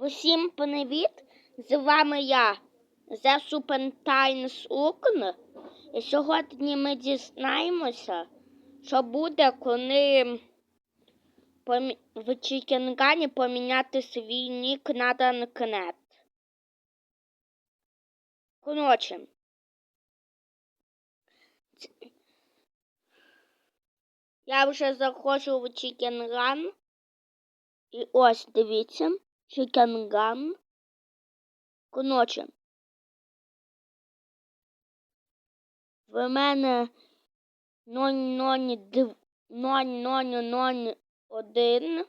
Усім привіт! З вами я, The Supentines Укн. І сьогодні ми дізнаємося, що буде, коли в Чікенгані поміняти свій нік на Данкнет. Коротше, я вже заходжу в Чікенган. І ось дивіться, Чікенган. Коротше, в мене 001.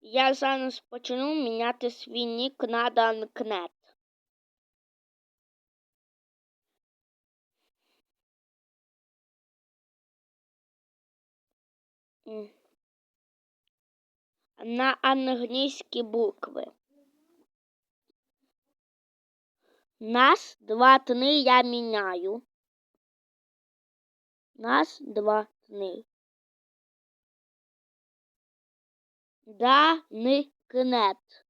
Я зараз почну міняти свій нік на Данкнет. М. На англійські букви. Нас, два, три я міняю. Нас, два, три. Да, ни, кнет.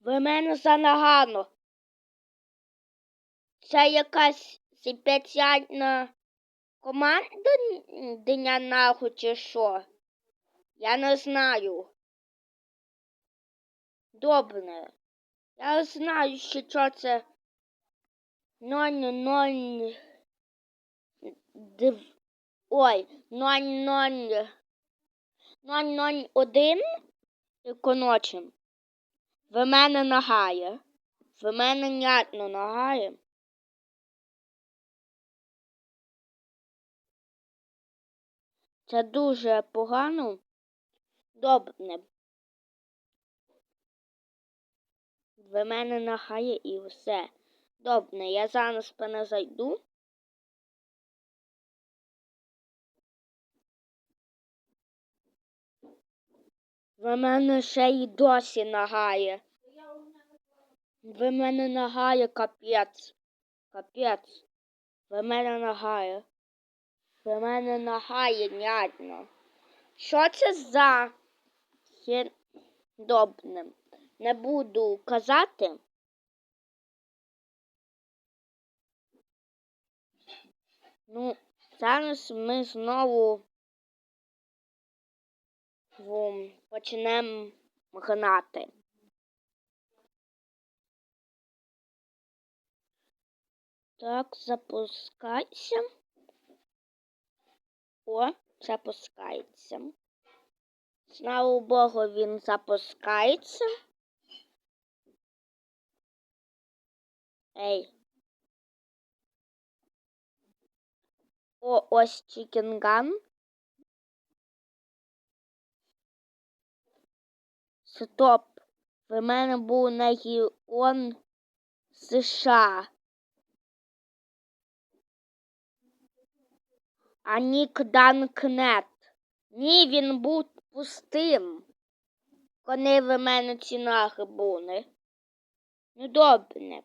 Ви мене занагано. Це якась спеціальна команда дня нахуй чи що? Я не знаю. Добре. Я знаю, що це 00 дв... Ой, 00 001 і коноче. В мене нагає. В мене нятно нагає. Це дуже погано. Добре. В мене нагає і все. Добре, я зараз перезайду. В мене ще й досі нагає. В мене нагає капець. Капець. В мене нагає. В мене нагає нядно. Що це за хер... Добре. Не буду казати. Ну, зараз ми знову почнемо гнати. Так, запускайся. О, запускається. Слава Богу, він запускається. Ей. О, ось Чікенган. Стоп. В мене був регіон США. А нік Данкнет. Ні, він був пустим. Коли в мене ці наги були. Ну добре.